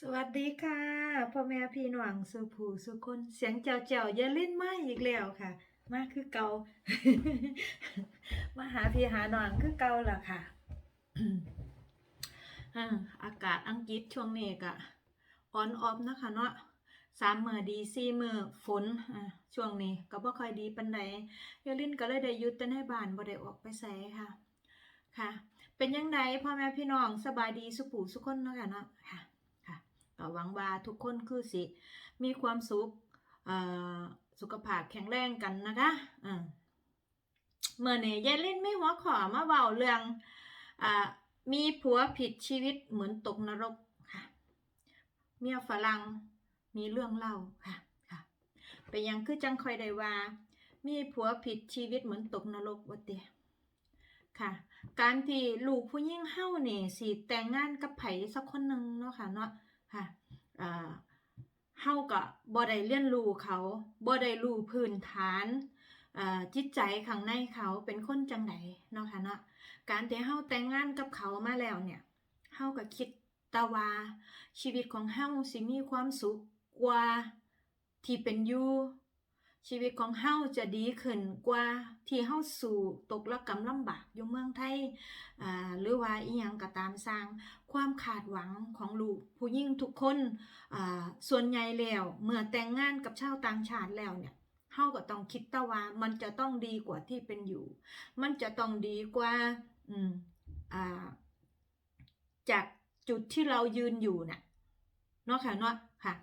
สวัสดีค่ะพ่อแม่พี่น้องสุผูสุคนเสียงเจ้าเจ้าอย่าเล่นมาอีกแล้วค่ะ มาคือเกามาหาพี่หาน้องคือเกาล่ะค่ะอ่าอากาศอังกฤษช่วงนี้ก็ออนออฟนะคะเนาะสามมือดีสี่มือฝนอ่าช่วงนี้ก็บ่ค่อยดีปานใดยาลินก็เลยได้ยุดแต่ในบ้านบ่ได้ออกไปไสค่ะ ค่ะ เป็นยังไงพ่อแม่พี่น้องสบายดีสุผู้สุคนเนาะค่ะเนาะค่ะ ก็หวังว่าทุกคนคือสิ มีความสุขสุขภาพแข็งแรงกันนะคะเมื่อเนี้ยายเล่นไม่หัวขอมาเว้าเรื่องอมีผัวผิดชีวิตเหมือนตกนรกค่ะ เมียฝรั่งมีเรื่องเล่าค่ะค่ะเป็นยังคือจังคอยได้ว่า มีผัวผิดชีวิตเหมือนตกนรกวะเตียค่ะ การที่ลูกผู้หญิงเฮ้าเนี่ยสิแต่งงานกับไผ่สักคนหนึ่งเนาะค่ะเนาะ อ่าเฮาก็บ่ได้เรียนรู้เขาบ่ได้รู้พื้นฐานอ่าจิตใจข้างในเขาเป็นคนจังไดเนาะค่ะเนาะการที่เฮาแต่งงานกับเขามาแล้วเนี่ยเฮาก็คิดตะวาชีวิตของเฮาสิมีความสุขกว่าที่เป็นอยู่ ชีวิตของเฮาจะดีขึ้นกว่าที่เฮาสู่ตกระกำลำบากอยู่เมืองไทยหรือว่าอีหยังก็ตามสร้าง ความขาดหวังของลูกผู้หญิงทุกคนส่วนใหญ่แล้วเมื่อแต่งงานกับชาวต่างชาติแล้วเนี่ยเฮาก็ต้องคิดตะว่ามันจะต้องดีกว่าที่เป็นอยู่ มันจะต้องดีกว่าอืมอ่าจากจุดที่เรายืนอยู่น่ะเนาะค่ะเนาะค่ะ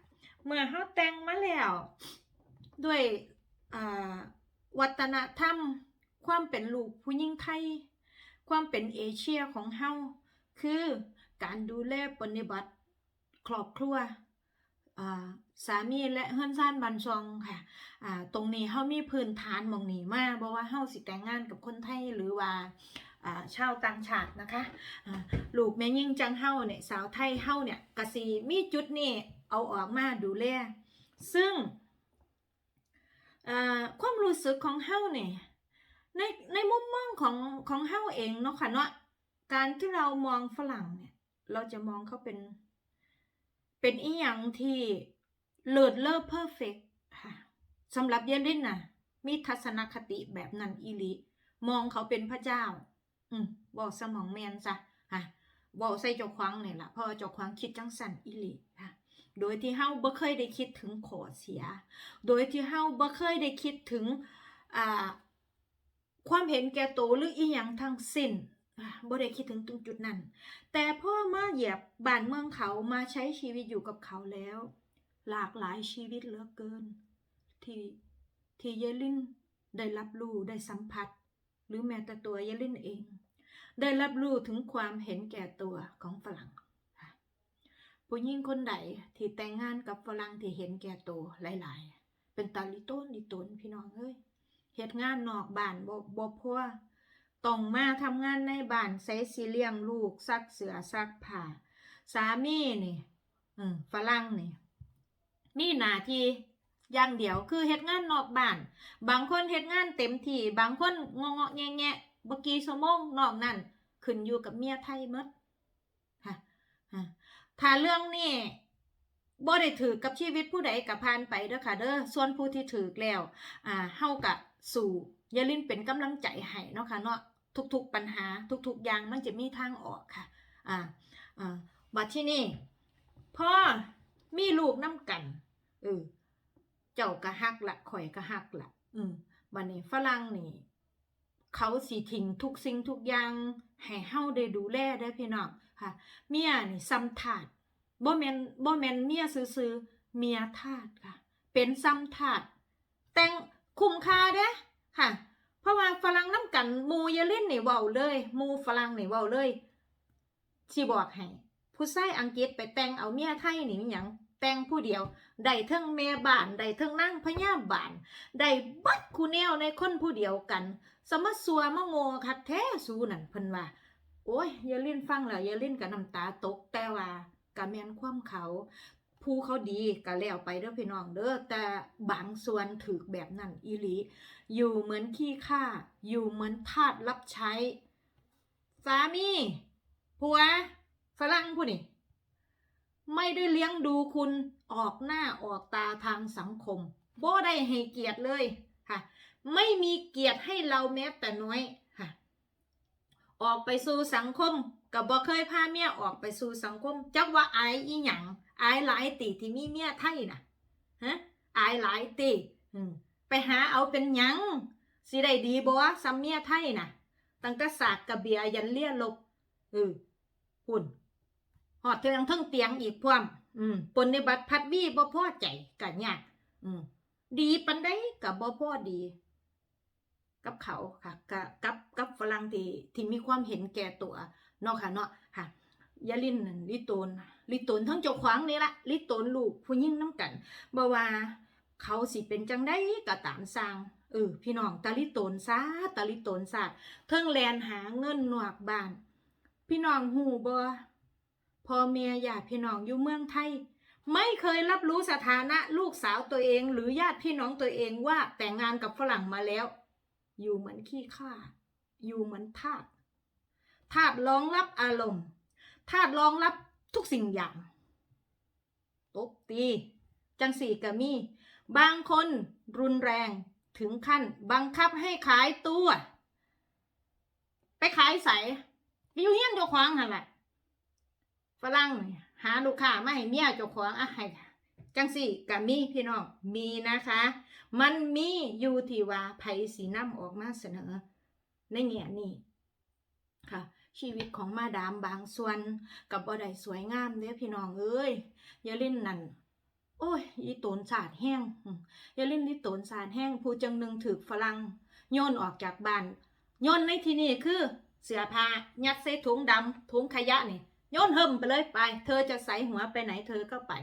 เมื่อเฮาแต่งมาแล้วด้วย วัฒนธรรม ความเป็นลูกผู้หญิงไทยความเป็นเอเชียของเฮาคือการดูแลปฏิบัติครอบครัวสามีและเฮือนซ่านบันซองค่ะตรงนี้เฮามีพื้นฐานมองนี้มาบ่ว่าเฮาสิแต่งงานกับคนไทยหรือว่าอ่าชาวต่างชาตินะคะลูกแม่ยิ่งจังเฮาเนี่ยสาวไทยเฮาเนี่ยก็สิมีจุดนี้เอาออกมาดูแลซึ่ง ความรู้สึกของเฮาเนี่ยในในมุมมองของของเฮาเองเนาะค่ะเนาะการที่เรามองฝรั่งเนี่ย เราจะมองเขาเป็น เป็นอีหยังที่เลิศเลิศเพอร์เฟกค่ะสำหรับเยลินน่ะมีทัศนคติแบบนั้นอีลีมองเขาเป็นพระเจ้า อืมบอกสมองแมนซะค่ะบอกใส่เจ้าควังเนี่ยละพราะว่าเจ้าควังคิดจังสันอีลีค่ะ โดยที่เฮาบ่เคยได้คิดถึงขอเสีย โดยที่เฮาบ่เคยได้คิดถึงอ่าความเห็นแก่ตัวหรืออีหยังทั้งสิ้นบ่ได้คิดถึงตรงจุดนั้น แต่พ่อมาเหยียบบ้านเมืองเขามาใช้ชีวิตอยู่กับเขาแล้ว หลากหลายชีวิตเหลือเกิน ที่ที่เยลินได้รับรู้ได้สัมผัส หรือแม้แต่ตัวเยลินเอง ได้รับรู้ถึงความเห็นแก่ตัวของฝรั่ง ผู้หญิงคนใดที่แต่งงานกับฝรั่งที่เห็นแก่ตัวหลาย ๆ เป็นตาลิต้นลิตนพี่น้องเอ้ยเฮ็ดงานนอกบ้านบ่บ่พอต้องมาทำงานในบ้านใส่สิเลี้ยงลูกซักเสื้อซักผ้าสามีนี่อืมฝรั่งนี่มีหน้าที่อย่างเดียวคือเฮ็ดงานนอกบ้าน บางคนเฮ็ดงานเต็มที่ บางคนงอๆแงะๆบ่กี่ชั่วโมงนอกนั้นขึ้นอยู่กับเมียไทยมด ถ้าเรื่องนี้บ่ได้ถือกับชีวิตผู้ใดก็ผ่านไปเด้อค่ะเด้อส่วนผู้ที่ถือแล้วอ่าเฮากะสู่อย่าลืมเป็นกำลังใจให้เนาะค่ะเนาะทุกๆปัญหาทุกๆอย่างมันจะมีทางออกค่ะอ่าอ่าบัดที่นี่พ่อมีลูกน้ำกันเออเจ้าก็ฮักละข่อยก็ฮักละอืมบัดนี้ฝรั่งนี่เขาสิทิ้งทุกสิ่งทุกอย่างให้เฮาได้ดูแลได้พี่น้อง ค่ะ เมียนี่ซ้ำทาสบ่แมนบ่แมนเมียซื่อเมียทาสค่ะ เป็นซ้ำทาสแต่งคุ้มค่าเด้ค่ะ เพราะว่าฝรั่งน้ำกันมูอยาเล่นนี่เว้าเลยมูฝรั่งนี่เว้าเลยสิบอกให้ผู้ชายอังกฤษไปแต่งเอาเมียไทยนี่หยังแต่งผู้เดียวได้ทั้งแม่บ้านได้ทั้งนางพญาบ้าลได้บัดคูแนวในคนผู้เดียวกัน สมะสัวมะโงคักแท้สูนั่นเพิ่นว่า โอ้ยอย่าเล่นฟังแล้วอย่าเล่นกับน้ำตาตก แต่ว่าก็แมนความเขาผู้เขาดีก็แล้วไปเด้อพี่น้องเด้อแต่บางส่วนถือแบบนั้นอีหลี อยู่เหมือนขี้ข้าอยู่เหมือนทาสรับใช้ สามีผัวฝรั่งผู้นี่ไม่ได้เลี้ยงดูคุณออกหน้าออกตาทางสังคมบ่ได้ให้เกียรติเลยค่ะ ไม่มีเกียรติให้เราแม้แต่น้อย ออกไปสู่สังคมกับบ่เคยพาเมียออกไปสู่สังคม จักว่าอายอีหยังอายหลายตีที่มีเมียไทยน่ะฮะอายหลายตีไปหาเอาเป็นหยังสิได้ดีบ่ซัมเมียไทยน่ะตั้งแต่สากกระเบียยันเลี่ยลบเออหุ่นหอดเทืองทั้งเตียงอีกพร้อมอืมปนในบัตรพัดวีบ่พ่อใจกะยากอืมดีปันได้กับบ่พ่อดี กับเขาค่ะกับกับฝรั่งที่ที่มีความเห็นแก่ตัวเนาะค่ะเนาะค่ะยาลินลิโตนลิโตนทั้งเจ้าขวางนี่ละลิโตนลูกผู้ยิ่งน้ำกันบ่ว่าเขาสิเป็นจังได้ก็ตามสร้างเออพี่น้องตาลิโตนซาตาลิโตนซาเทิงแลนหาเงินนอกบ้าน พี่น้องหูบ่พ่อแม่ญาติพี่น้องอยู่เมืองไทย ไม่เคยรับรู้สถานะลูกสาวตัวเอง หรือญาติพี่น้องตัวเองว่าแต่งงานกับฝรั่งมาแล้ว อยู่เหมือนขี้ข้าอยู่เหมือนทาสทาสรองรับอารมณ์ทาสรองรับทุกสิ่งอย่างตบตี จังสี่กะมี บางคนรุนแรงถึงขั้น บังคับให้ขายตัว ไปขายใสอยู่เฮี้ยนเจ้าของหันแหละฝรั่งหาลูกค้ามาให้เมียเจ้าของอะให้ จังสี่ก็มีพี่น้องมีนะคะ มันมีอยู่ที่ว่าไผสีน้ำออกมาเสนอ ในแง่นี้ค่ะ ชีวิตของมาดามบางส่วนกับบ่ได้สวยงามเด้อพี่น้องเอ้ยอย่าเล่นนั่นโอ้ยอีโตนสาดแห้งอย่าเล่นอีโตนสาดแห้งผู้จังหนึ่งถือฝรั่งโยนออกจากบ้านโยนในที่นี้คือเสื้อผ้ายัดใส่ถุงดำถุงขยะนี่โยนเฮิมไปเลยไป เธอจะใส่หัวไปไหนเธอก็ไป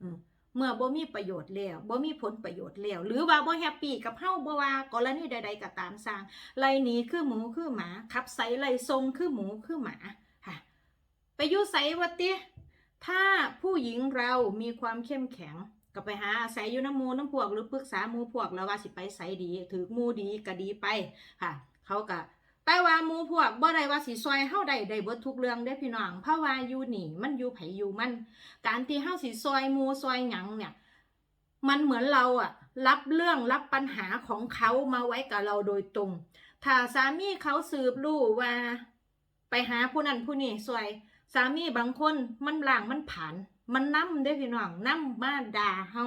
อืม เมื่อบ่มีประโยชน์แล้วบ่มีผลประโยชน์แล้วหรือว่าบ่แฮปปี้กับเฮาบ่ว่ากรณีใด ๆก็ตามสร้างไล่หนีคือหมูคือหมาขับไสไล่ทรงคือหมูคือหมาค่ะไปอยู่ไสวะติถ้าผู้หญิงเรามีความเข้มแข็งก็ไปหาอาศัยอยู่น้ำหมูน้ำพวกหรือปรึกษาหมูพวกแล้วว่าสิไปไสดี ถือหมูดีก็ดีไปค่ะ เขาก็ แต่ว่ามูพวกบ่ได้ว่าสิซอยเฮาได้ได้เบิดทุกเรื่องเด้พี่น้องเพราะว่าอยู่นี่มันอยู่ไผอยู่มัน การที่เฮาสิซอยมูซอยหยังเนี่ย มันเหมือนเราอะรับเรื่องรับปัญหาของเขามาไว้กับเราโดยตรง ถ้าสามีเขาสืบรู้ว่า ไปหาผู้นั้นผู้นี้ซอย สามีบางคนมันล่างมันผ่าน มันนำเด้พี่น้องนำมาด่าเฮา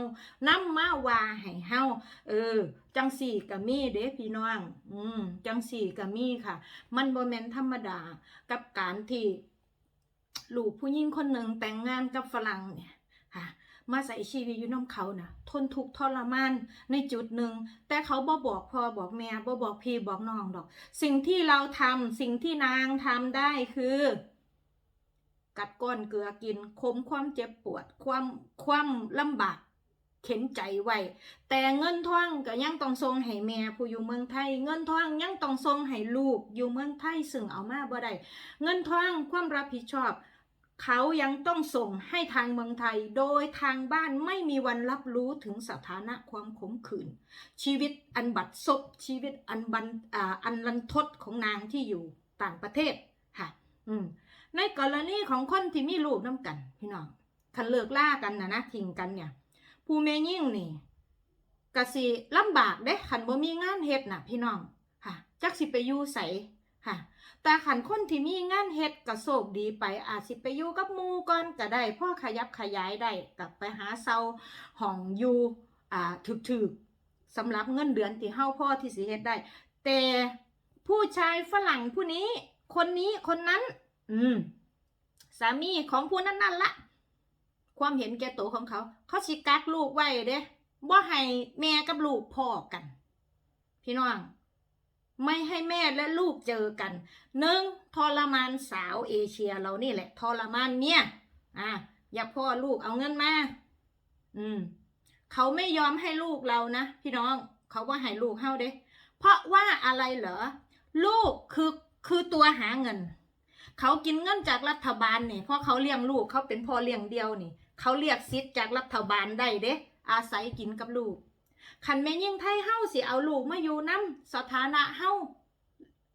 นำมาว่าให้เฮาเออ จังสี่กะมีเด้พี่น้อง อืมจังสี่กะมีค่ะ มันบ่แมนธรรมดากับการที่ลูกผู้หญิงคนหนึ่งแต่งงานกับฝรั่งเนี่ยค่ะมาใส่ชีวิตอยู่น้ำเขานะทนทุกข์ทรมานในจุดหนึ่ง แต่เขาบ่บอกพ่อบอกแม่บ่บอกพี่บอกน้องดอก สิ่งที่เราทำสิ่งที่นางทำได้คือ กัดก้อนเกลือกินคมความเจ็บปวด ความความลำบากเข็นใจไว้แต่เงินท่องก็ยังต้องส่งให้แม่ผู้อยู่เมืองไทย เงินท่องยังต้องส่งให้ลูกอยู่เมืองไทยซึ่งเอามาบ่ได้เงินท่องความรับผิดชอบ เขายังต้องส่งให้ทางเมืองไทย โดยทางบ้านไม่มีวันรับรู้ถึงสถานะความขมขื่นชีวิตอันบัดซบชีวิตอันบันอันรันทดของนางที่อยู่ต่างประเทศค่ะ อืม ในกรณีของคนที่มีลูกน้ำกัน พี่น้องคันเลิกล่ากันนะนะทิ้งกันเนี่ย ผู้แม่ยิ่งนี่กะสิลำบากเด้ขันบ่มีงานเฮ็ดนะพี่น้องค่ะจักสิไปอยู่ไสค่ะ แต่ขันคนที่มีงานเฮ็ดก็โชคดีไปอาจสิไปอยู่กับมูก่อนก็ได้พ่อขยับขยายได้กลับไปหาเซาห้องอยู่อ่าถึกๆสำหรับเงินเดือนที่เฮาพ่อที่สิเฮ็ดได้ แต่ผู้ชายฝรั่งผู้นี้ คนนี้คนนั้น อืม สามีของผู้นั้นนั่นละความเห็นแก่ตัวของเขา เขาสิกักลูกไว้เด้บ่ให้แม่กับลูกพ่อกัน พี่น้อง ไม่ให้แม่และลูกเจอกันหนึ่งทรมานสาวเอเชียเรานี่แหละทรมานเมียอะอย่าพ่อลูกเอาเงินมา อืม เขาไม่ยอมให้ลูกเรานะพี่น้อง เขาว่าให้ลูกเฮาเด้ เพราะว่าอะไรเหรอ ลูกคือคือตัวหาเงิน เขากินเงินจากรัฐบาลนี่เพราะเขาเลี้ยงลูกเขาเป็นพ่อเลี้ยงเดียวนี่ เขาเรียกสิทจากรัฐบาลได้เด้อาศัยกินกับลูกคันแม่ยิ่งไทยเฮาสิเอาลูกมาอยู่น้ำสถานะเฮา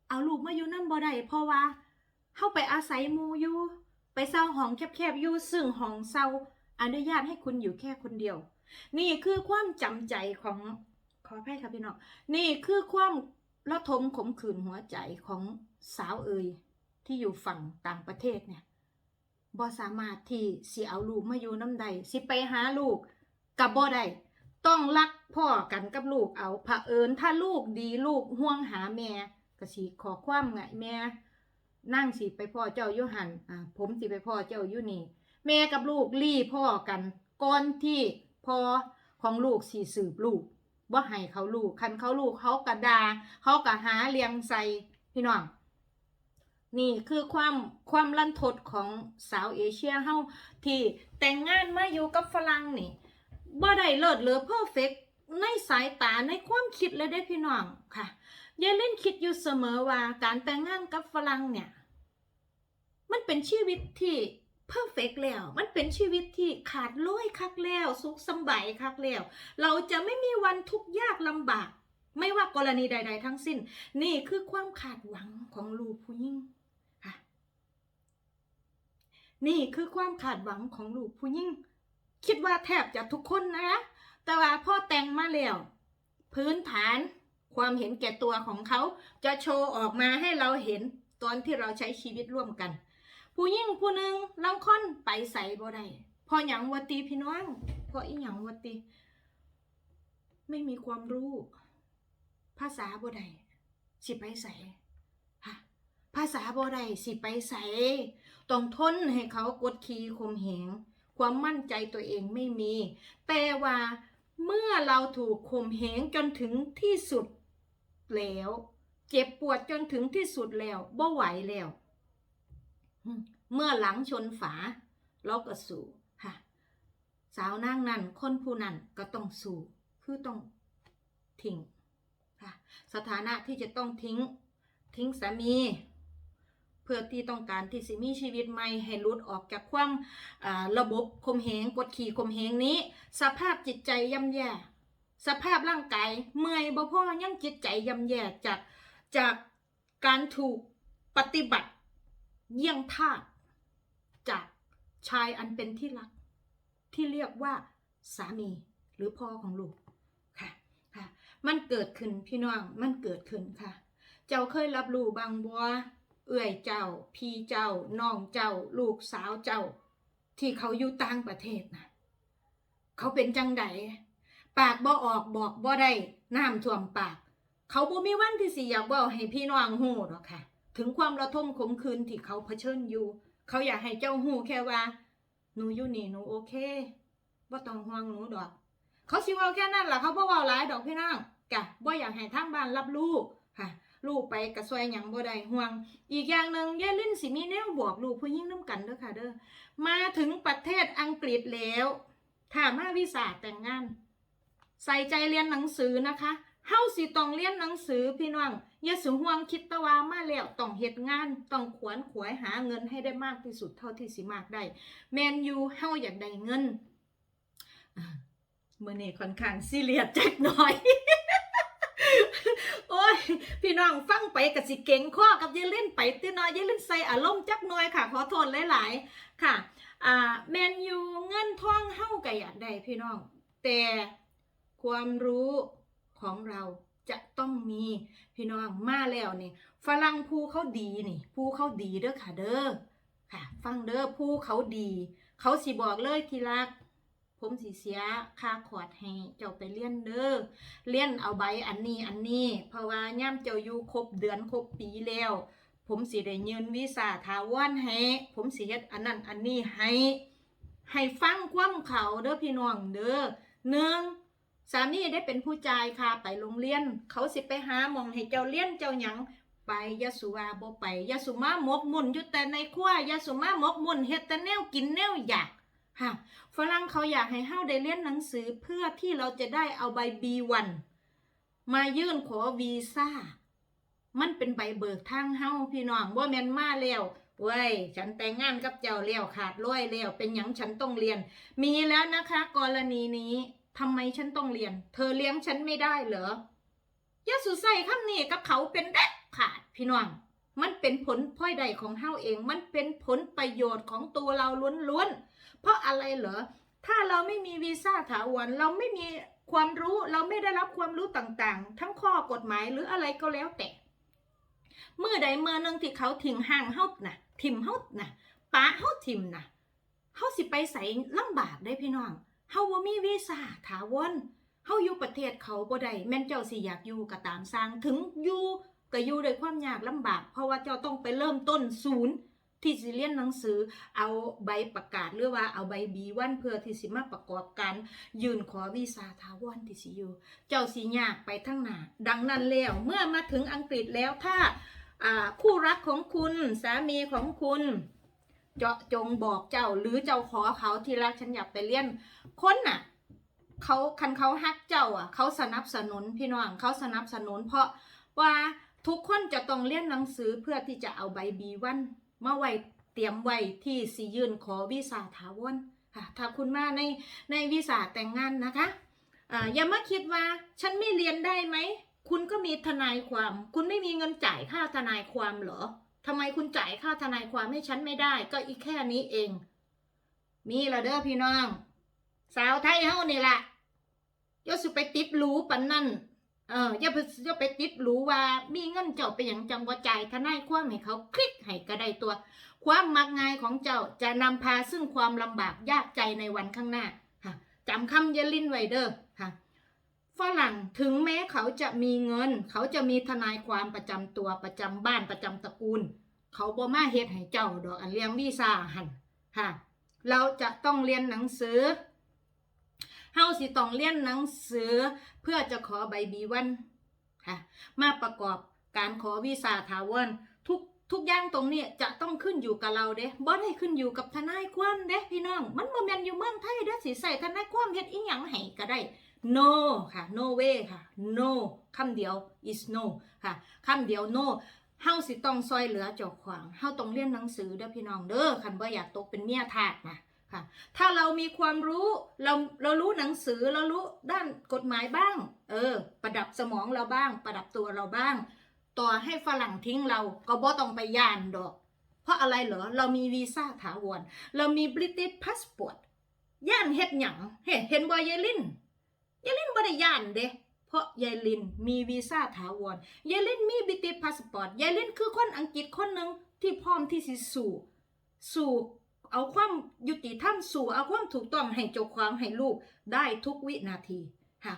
เอาลูกมาอยู่น้ำบ่ได้เพราะว่าเฮาไปอาศัยมูอยู่ไปเศร้าห้องแคบๆอยู่ซึ่งห้องเศร้าอนุญาตให้คุณอยู่แค่คนเดียว นี่คือความจำใจของขออภัยค่ะพี่น้องนี่คือความระทมขมขื่นหัวใจของสาวเอย ที่อยู่ฝั่งต่างประเทศเนี่ยบ่สามารถที่สิเอาลูกมาอยู่น้ำใดสิไปหาลูกกับบ่ได้ต้องรักพ่อกันกับลูกเอาเผอิญถ้าลูกดีลูกห่วงหาแม่ก็สิขอความไงแม่นั่งสิไปพ่อเจ้ายู่หันอ่าผมสิไปพ่อเจ้ายู่นี่ แม่กับลูกรี่พ่อกันก่อนที่พ่อของลูกสีสืบลูกว่าให้เขาลูกคันเขาลูกเขากระดา เขากระหาเลียงใส่พี่น้อง นี่คือความความลันทดของสาวเอเชียเฮาที่แต่งงานมาอยู่กับฝรั่งนี่บ่ได้เลิศเลอเพอร์เฟกในสายตาในความคิดเลยได้พี่น้องค่ะยายเล่นคิดอยู่เสมอว่าการแต่งงานกับฝรั่งเนี่ย มันเป็นชีวิตที่เพอร์เฟกแล้ว มันเป็นชีวิตที่ขาดล้ยคักแล้ว สุขสบายคักแล้ว เราจะไม่มีวันทุกข์ยากลำบาก ไม่ว่ากรณีใด ๆ ทั้งสิ้น นี่คือความขาดหวังของลูกผู้หญิงค่ะ นี่คือความขาดหวังของลูกผู้หญิงคิดว่าแทบจะทุกคนนะแต่ว่าพ่อแต่งมาแล้ว พื้นฐานความเห็นแก่ตัวของเขาจะโชว์ออกมาให้เราเห็นตอนที่เราใช้ชีวิตร่วมกัน ผู้หญิงผู้หนึ่งลังค่อนไปใส่บ่ได้เพอหยังวตีพี่น้องพออีหยังวตีไม่มีความรู้ ภาษาบ่ได้สิไปใส่ภาษาบ่ได้สิไปใส่ ต้องทนให้เขากดขี่ข่มเหงความมั่นใจตัวเองไม่มี แต่ว่าเมื่อเราถูกข่มเหงจนถึงที่สุดแล้ว เจ็บปวดจนถึงที่สุดแล้วบ่ไหวแล้ว เมื่อหลังชนฝาเราก็สู้ค่ะ สาวนางนั้นคนผู้นั้นก็ต้องสู้คือต้องทิ้งค่ะ สถานะที่จะต้องทิ้ง ทิ้งสามี เพื่อที่ต้องการที่สิมีชีวิตใหม่ให้ลุดออกจากความระบบคมเหงกดขี่คมเหงนี้ สภาพจิตใจย่ำแย่ สภาพร่างกายเมื่อยบ่พอยังจิตใจย่ำแย่จากจากการถูกปฏิบัติเยี่ยงทาสจากชายอันเป็นที่รัก ที่เรียกว่าสามีหรือพ่อของลูกค่ะค่ะ มันเกิดขึ้นพี่น้องมันเกิดขึ้นค่ะ เจ้าเคยรับรู้บางบัว เอื่อยเจ้า พี่เจ้า น้องเจ้า ลูกสาวเจ้า ที่เขาอยู่ต่างประเทศนะเขาเป็นจังไดปากบ่ออกบอกบ่ได้น้ำท่วมปาก เขาบ่มีวันที่สิอยากเว้าให้พี่น้องฮู้หรอกค่ะ ถึงความระทมขมขื่นที่เขาเผชิญอยู่ เขาอยากให้เจ้าหูแค่ว่าหนูอยู่นี่หนูโอเคบ่ต้องห่วงหนูดอก เขาสิเว้าแค่นั้นล่ะเขาบ่เว้าหลายดอกพี่น้องกะบ่อยากให้ทางบ้านรับรู้ ลูกไปกระซอยหยังบ่ได้ห่วง อีกอย่างหนึ่งแยายลิ้นสิมีแนวบอกลูกผู้หญิงน้ำกันเด้อค่ะเด้อมาถึงประเทศอังกฤษแล้วถามาวีซ่าแต่งงาน ใส่ใจเรียนหนังสือนะคะเฮาสิต้องเรียนหนังสือพี่น้องอย่าสูห่วงคิดตะวามาแล้วต้องเฮ็ดงานต้องขวนขวายหาเงินให้ได้มากที่สุดเท่าที่สิมากได้แมนยูเฮาอยากได้เงินอ่ามื่อนี้ค่อนข้างซีเรียสจักหน่อย โอ้ย พี่น้องฟังไปกับสิเก่งข้อกับยายเล่นไปตีน้อยยายเล่นใส่อารมณ์จักน่อยค่ะ ขอโทษหลาย ๆ ค่ะ อ่าแมนยูเงินท่องเฮาก็อยากได้พี่น้อง แต่ความรู้ของเราจะต้องมีพี่น้องมาแล้วนี่ฝรั่งผู้เขาดีนี่ผู้เขาดีเด้อค่ะเด้อค่ะ ฟังเด้อผู้เขาดี เขาสิบอกเลยทีรัก ผมสิเสียค่าคอร์สให้เจ้าไปเรียนเด้อเรียนเอาใบอันนี้อันนี้ เพราะว่าย่ำเจ้าอยู่ครบเดือนครบปีแล้ว ผมสิได้ยืนวีซ่าถาวรให้ผมสิเฮ็ดอันนั้นอันนี้ให้ ให้ฟังความเขาเด้อพี่น้องเด้อหนึ่งสามีได้เป็นผู้จ่ายค่าไปโรงเรียน เขาสิไปหามองให้เจ้าเรียนเจ้าหยังไปยาสุวาบ่ไปยาสุมาหมกมุ่นอยู่แต่ในครัวยาสุมาหมกมุ่นเฮ็ดแต่แนวกินแนวอยาก ค่ะฝรั่งเขาอยากให้เฮาได้เรียนหนังสือเพื่อที่เราจะได้เอาใบ B1 มายื่นขอวีซ่า มันเป็นใบเบิกทางเฮาพี่น้องว่าแมนมาแล้วเว้ยฉันแต่งงานกับเจ้าแล้วขาดร้อยแล้วเป็นหยังฉันต้องเรียน มีแล้วนะคะ กรณีนี้ทำไมฉันต้องเรียน เธอเลี้ยงฉันไม่ได้เหรอยาสุใส่คำนี้กับเขาเป็นเด็ดขาดพี่น้อง มันเป็นผลพลอยใดของเฮาเอง มันเป็นผลประโยชน์ของตัวเราล้วนๆ เพราะอะไรเหรอ ถ้าเราไม่มีวีซ่าถาวรเราไม่มีความรู้เราไม่ได้รับความรู้ต่างๆ ทั้งข้อกฎหมายหรืออะไรก็แล้วแต่เมื่อใดเมื่อนึงที่เขาทิ้งห่างเฮาน่ะทิมเฮานะป้าเฮาทิมนะเฮาสิไปใส่ลำบากได้พี่น้องเฮาบ่มีวีซ่าถาวรเฮาอยู่ประเทศเขาบ่ได้แม่นเจ้าสิอยากอยู่ก็ตามสร้างถึงอยู่ก็อยู่ด้วยความยากลำบาก เพราะว่าเจ้าต้องไปเริ่มต้นศูนย์ ที่สิเรียนหนังสือเอาใบประกาศหรือว่าเอาใบบีวันเพื่อที่สิมาประกอบการยื่นขอวีซ่าถาวรที่สิอยู่ เจ้าสิยากไปทั้งหนาดังนั้นแล้วเมื่อมาถึงอังกฤษแล้วถ้าอ่าคู่รักของคุณสามีของคุณเจาะจงบอกเจ้าหรือเจ้าขอเขาที่รักฉันอยากไปเรียนคนน่ะเขาคันเขาฮักเจ้าอะ เขาสนับสนุนพี่น้องเขาสนับสนุนเพราะว่าทุกคนจะต้องเรียนหนังสือเพื่อที่จะเอาใบบีวัน มาไว้เตรียมไว้ที่สิยืนขอวีซ่าถาวรค่ะถ้าคุณมาในในวีซ่าแต่งงานนะคะอ่าอย่ามาคิดว่าฉันไม่เรียนได้ไหม คุณก็มีทนายความ คุณไม่มีเงินจ่ายค่าทนายความเหรอทำไมคุณจ่ายค่าทนายความให้ฉันไม่ได้ ก็อีกแค่นี้เอง มีละเด้อพี่น้อง สาวไทยเฮานี่แหละย่าสุไปติดรู้ปันนั่น เอออย่าไปอย่าไปติดหรูว่ามีเงินเจ้าไปอย่างจังว่าจ่ายทนายความให้เขาคลิกให้ก็ไดตัว ความมักง่ายของเจ้าจะนำพาซึ่งความลำบากยากใจในวันข้างหน้าจำคำเยลินไว้เด้อค่ะฝรั่งถึงแม้เขาจะมีเงิน เขาจะมีทนายความประจำตัวประจำบ้านประจำตระกูล เขาบ่มาเฮ็ดให้เจ้าดอกอันเลี้ยงวีซ่าหันค่ะเราจะต้องเรียนหนังสือ เฮาสิต้องเรียนหนังสือ เพื่อจะขอใบบีวันค่ะมาประกอบการขอวีซ่าถาวรทุกทุกอย่างตรงนี้จะต้องขึ้นอยู่กับเราเด้บ่ได้ขึ้นอยู่กับทนายความเด้พี่น้อง มันบ่แม่นอยู่เมืองไทยเด้สิใส่ทนายความเฮ็ดอีหยังให้ก็ได้ no ค่ะ no way ค่ะ no คำเดียว is no ค่ะคำเดียว no เฮาสิต้องซอยเหลือเจ้าของเฮาต้องเรียนหนังสือเด้อพี่น้องเด้อคันบ่อยากตกเป็นเมียทาสนะ ค่ะ ถ้าเรามีความรู้เราเรารู้หนังสือเรารู้ด้านกฎหมายบ้าง เออ ประดับสมองเราบ้าง ประดับตัวเราบ้าง ต่อให้ฝรั่งทิ้งเราก็บ่ต้องไปย่านดอก เพราะอะไรเหรอเรามีวีซ่าถาวรเรามีบริติชพาสปอร์ตย่านเฮ็ดหยังเห็นเห็นบ่ยายลินยายลินบ่ได้ย่านเด้เพราะยายลินมีวีซ่าถาวรยายลินมีบริติชพาสปอร์ตยายลินคือคนอังกฤษคนหนึ่งที่พร้อมที่สิสู่สู่ เอาความยุติธรรมสู่เอาความถูกต้องให้เจ้าของให้ลูกได้ทุกวินาทีค่ะ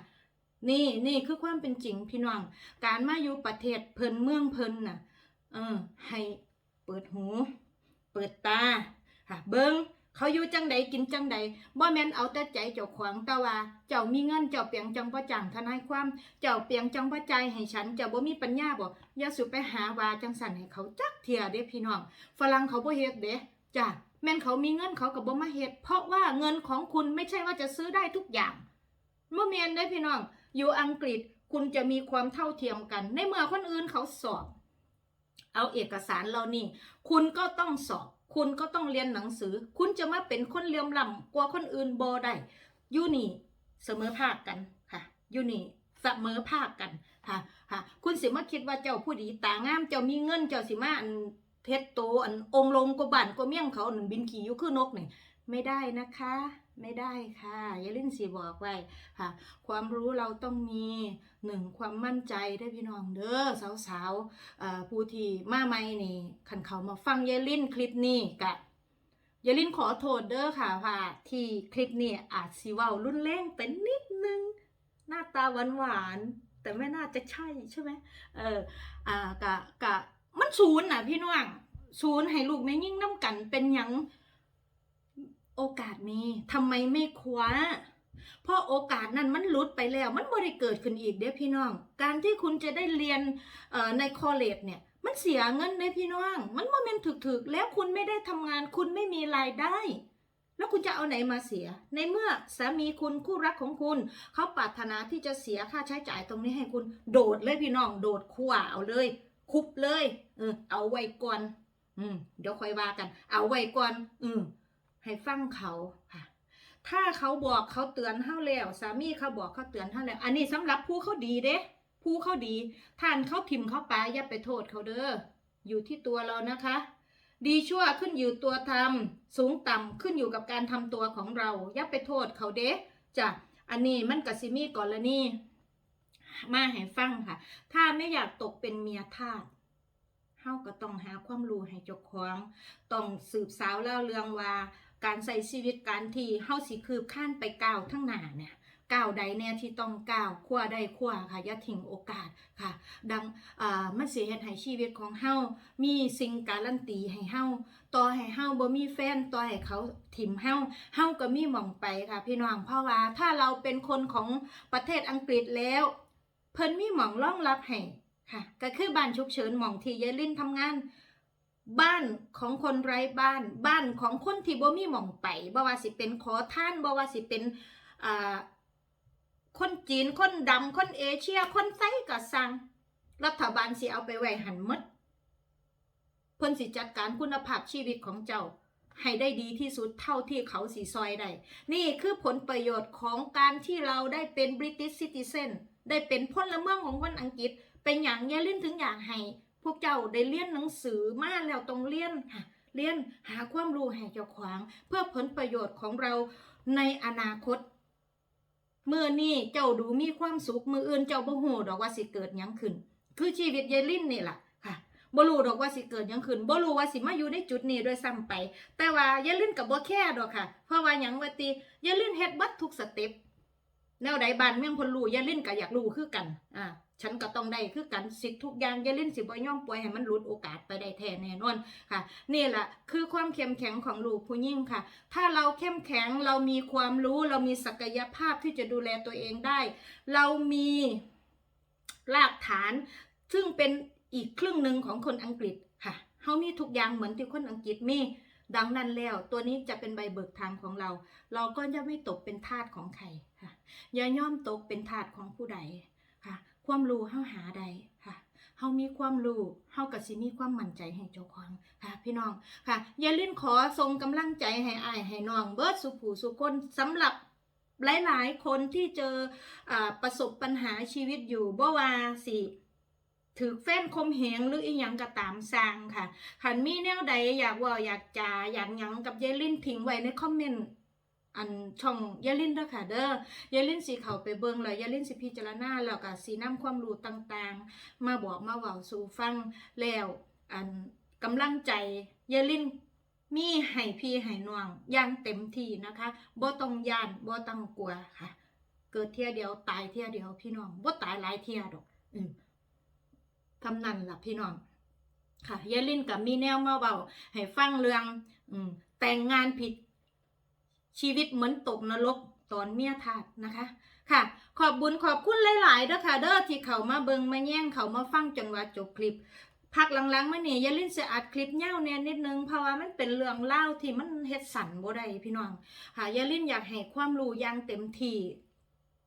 นี่นี่คือความเป็นจริงพี่น้อง การมาอยู่ประเทศเพิ่นเมืองเพิ่นน่ะเออให้เปิดหู เปิดตาค่ะเบิงเขาอยู่จังใดกินจังใดบ่แม่นเอาแต่ใจเจ้าของแต่ว่า เจ้ามีเงินเจ้าเปียงจังบ่จ้างทนายความ เจ้าเปียงจังบ่ใจให้ฉันเจ้าบ่มีปัญญาบ่อย่าสุไปหาว่าจังสั่นให้เขาจักเที่ยเด้พี่น้องฝรั่งเขาบ่เฮ็ดเด้จ้ะ แม่นเขามีเงินเขาก็บ่มาเฮ็ดเพราะว่าเงินของคุณไม่ใช่ว่าจะซื้อได้ทุกอย่างบ่แม่นเด้พี่น้องอยู่อังกฤษคุณจะมีความเท่าเทียมกัน ในเมื่อคนอื่นเขาสอบ เอาเอกสารเรานี่ คุณก็ต้องสอบ คุณก็ต้องเรียนหนังสือ คุณจะมาเป็นคนเลียมลำกว่าคนอื่นบอได้ยูนี่เสมอภาคกันค่ะยูนี่เสมอภาคกันค่ะค่ะ คุณสิมาคิดว่าเจ้าผู้ดีตางามเจ้ามีเงินเจ้าสิมาอัน เพชรโตอันองลงกว่าบ้านกว่าเมี่ยงเขาอันบินขี่อยู่คือนกนี่ไม่ได้นะคะ ไม่ได้ค่ะยาลินสีบอกไว้ค่ะ ความรู้เราต้องมีหนึ่งความมั่นใจได้พี่น้องเด้อสาวๆผู้ที่มาใหม่นี่คันเขามาฟังยายลินคลิปนี้กะยายลินขอโทษเด้อค่ะว่าที่คลิปนี้อาจสิเว้ารุนแรงเป็นนิดนึง หน้าตาหวานๆแต่ไม่น่าจะใช่ใช่ไหมเอออ่ากะกะ มันศูนย์น่ะพี่น้องศูนย์ให้ลูกแม่ยิ่งน้ำกันเป็นยังโอกาสมีทำไมไม่คว้า เพราะโอกาสนั้นมันลุดไปแล้ว มันบ่ได้เกิดขึ้นอีกเด้อพี่น้อง การที่คุณจะได้เรียนในคอเลจเนี่ย มันเสียเงินเด้อพี่น้อง มันโมเมนต์ถึกๆ แล้วคุณไม่ได้ทำงานคุณไม่มีรายได้แล้วคุณจะเอาไหนมาเสีย ในเมื่อสามีคุณคู่รักของคุณ เขาปรารถนาที่จะเสียค่าใช้จ่ายตรงนี้ให้คุณ โดดเลยพี่น้อง โดดขั้วเอาเลย คุบเลย เออ เอาไว้ก่อน อืม เดี๋ยวค่อยว่ากัน เอาไว้ก่อน อืม ให้ฟังเขาค่ะ ถ้าเขาบอกเขาเตือนเฮาแล้ว สามีเขาบอกเขาเตือนเฮาแล้ว อันนี้สำหรับผู้เขาดีเด้ ผู้เขาดีท่านเขาพิมพ์เขาปาอย่าไปโทษเขาเด้อ อยู่ที่ตัวเรานะคะ ดีชั่วขึ้นอยู่ตัวทำสูงต่ำขึ้นอยู่กับการทำตัวของเรา อย่าไปโทษเขาเด้จ้ะอันนี้มันกสิมีกรณี มาให้ฟังค่ะ ถ้าไม่อยากตกเป็นเมียทาสเฮาก็ต้องหาความรู้ให้เจ้าของต้องสืบสาวเล่าเรื่องว่า การใส่ชีวิตการที่เฮาสิคืบข้านไปก้าวทั้งหน้าเนี่ยก้าวใดแน่ที่ต้องก้าวขั้วใดขั้วค่ะอย่าทิ้งโอกาสค่ะ ดังอ่ามันสิเฮ็ดให้ชีวิตของเฮามีสิ่งการันตีให้เฮาต่อให้เฮาบ่มีแฟนต่อให้เขาถิ่มเฮาเฮาก็มีหม่องไปค่ะ พี่น้องเพราะว่าถ้าเราเป็นคนของประเทศอังกฤษแล้ว พิ่นมีหมองรองรับให้ค่ะ ก็คือบ้านฉุกเฉินหมองที่ยายลินทำงาน บ้านของคนไร้บ้าน บ้านของคนที่บ่มีหมองไปบ่ว่าสิเป็นขอท่านบ่ว่าสิเป็นคนจีนคนดำคนเอเชีย คนไซก็สั่งรัฐบาลสิเอาไปไว้หันมดเพิ่นสิจัดการคุณภาพชีวิตของเจ้า ให้ได้ดีที่สุดเท่าที่เขาสีซอยได้ นี่คือผลประโยชน์ของการที่เราได้เป็นบริติชซิติเซน ได้เป็นพลเมืองของคนอังกฤษ เป็นอย่างอย่าลืมถึงอย่างให้พวกเจ้าได้เรียนหนังสือมาแล้วต้องเรียนค่ะเรียนหาความรู้ให้เจ้าของเพื่อผลประโยชน์ของเราในอนาคตเมื่อนี้เจ้าดูมีความสุขมืออื่นเจ้าบ่ฮู้ดอกว่าสิเกิดยังขึ้น คือชีวิตยายลินนี่แหละค่ะบ่รู้ดอกว่าสิเกิดยังขึ้นบ่รู้ว่าสิมาอยู่ในจุดนี้ด้วยซ้ำไป แต่ว่ายายลินก็บ่แค่ดอกค่ะ เพราะว่าหยังว่าติยายลินเฮ็ดบัดทุกสเต็ป แนวใดบ้านเมืองพิ่นรู้ยายลิ่นก็อยากรู้คือกัน อ่า ฉันก็ต้องได้คือกันสิทธิ์ทุกอย่างยายลิ่นสิบ่ย่อมปล่อยให้มันหลุดโอกาสไปได้แท้แน่นอนค่ะ นี่แหละคือความเข้มแข็งของลูกผู้ยิ่งค่ะ ถ้าเราเข้มแข็งเรามีความรู้เรามีศักยภาพที่จะดูแลตัวเองได้ เรามีรากฐาน ซึ่งเป็นอีกครึ่งหนึ่งของคนอังกฤษค่ะเขามีทุกอย่างเหมือนที่คนอังกฤษมีดังนั้นแล้ว ตัวนี้จะเป็นใบเบิกทางของเรา เราก็จะไม่ตกเป็นทาสของใครค่ะ อย่าย่อมตกเป็นทาสของผู้ใดค่ะ ความรู้เฮาหาใดค่ะเฮามีความรู้เฮาก็สิมีความมั่นใจให้เจ้าของค่ะ พี่น้องค่ะ อย่าลืมขอส่งกำลังใจให้อ้ายให้น้องเบิร์ดสุผูสุคนสำหรับหลาย ๆ คนที่เจออประสบปัญหาชีวิตอยู่บ่ว่าสิถือแฟนคมเหงหรืออีหยังก็ตามสร้างค่ะคันมีแนวใดอยากว่าอยากจาอยากหยังกับยายลินทิ้งไว้ในคอมเมนต์ อันช่องยายลินเด้อค่ะเด้อยายลินสิเขาไปเบิงแล้วยายลินสิพิจารณาแล้วก็สินำความรู้ต่างๆ มาบอกมาเว้าสู่ฟังแล้วอันกำลังใจยายลินมีให้พี่ให้น้องอย่างเต็มที่นะคะบ่ต้องย่านบ่ต้องกลัวค่ะ เกิดเที่ยเดียวตายเที่ยเดียวพี่น้องบ่ตายหลายเที่ยดอก อืมคำนั้นล่ะพี่น้องค่ะยายลินกับมีแนวมาเบาให้ฟังเรื่อง อืมแต่งงานผิด ชีวิตเหมือนตกนรกตอนเมียถาดนะคะ ค่ะ ขอบบุญขอบคุณหลายๆเด้อค่ะ เด้อที่เขามาเบิงมาแย่งเขามาฟังจนว่าจบคลิปพักหลังๆมาเนี่ยยายลินจะอัดคลิปเน่าแน่นิดนึงเพราะว่ามันเป็นเรื่องเล่าที่มันเฮ็ดสันบ่ได้พี่น้องค่ะยายลินอยากให้ความรู้อย่างเต็มที่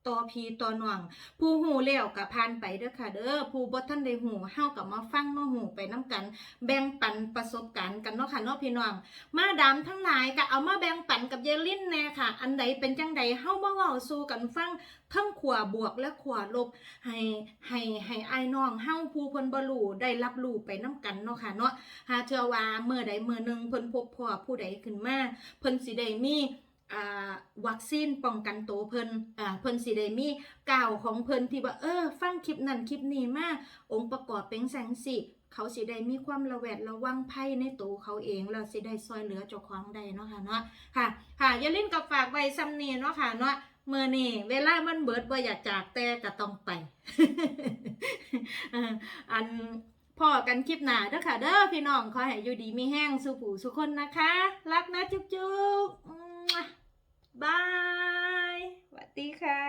ต่อพีต่อน้อง ผู้หูแล้วก็ผ่านไปเด้อค่ะ เด้อผู้บ่ทันได้หูเฮาก็มาฟังมาหูไปนํกัน แบ่งปันประสบการณ์กันเนาะค่ะเนาะพี่น้อง มาดามทั้งหลายก็เอามาแบ่งปันกับยายลินแน่ค่ะ อันใดเป็นจังใดเฮามาเว้าสู่กันฟังทั้งขวบวกและขวลบ ให้ให้ให้อ้ายน้องเฮาผู้เพิ่นบ่รู้ได้รับรู้ไปนํกันเนาะค่ะเนาะหาเชื่อว่าเมื่อใดเมื่อหนึงเพิ่นพบพ่อผู้ใดขึ้นมาเพิ่นสิได้มี วัคซีนป้องกันตัวเพิ่นเพิ่นสิได้มีก่าวของเพิ่นที่ว่าเออ ฟังคลิปนั้นคลิปนี้มาองค์ประกอบเป็นแสงสิเขาสิได้มีความระแวดระวังภัยในตัวเขาเองแล้วสิได้ซอยเหลือเจ้าของได้เนาะค่ะเนาะค่ะ ค่ะอย่าลืมกับฝากไว้ซ้ำนี้เนาะค่ะเนาะเมื่อนี่เวลามันเบิดบ่อยากจากแต่ก็ต้องไปอันพอกันคลิปหนาเด้อค่ะ เด้อพี่น้องขอให้อยู่ดีมีแห้งสุผูสุคนนะคะ รักนะจุ๊บจุ๊บ บายสวัสดีค่ะ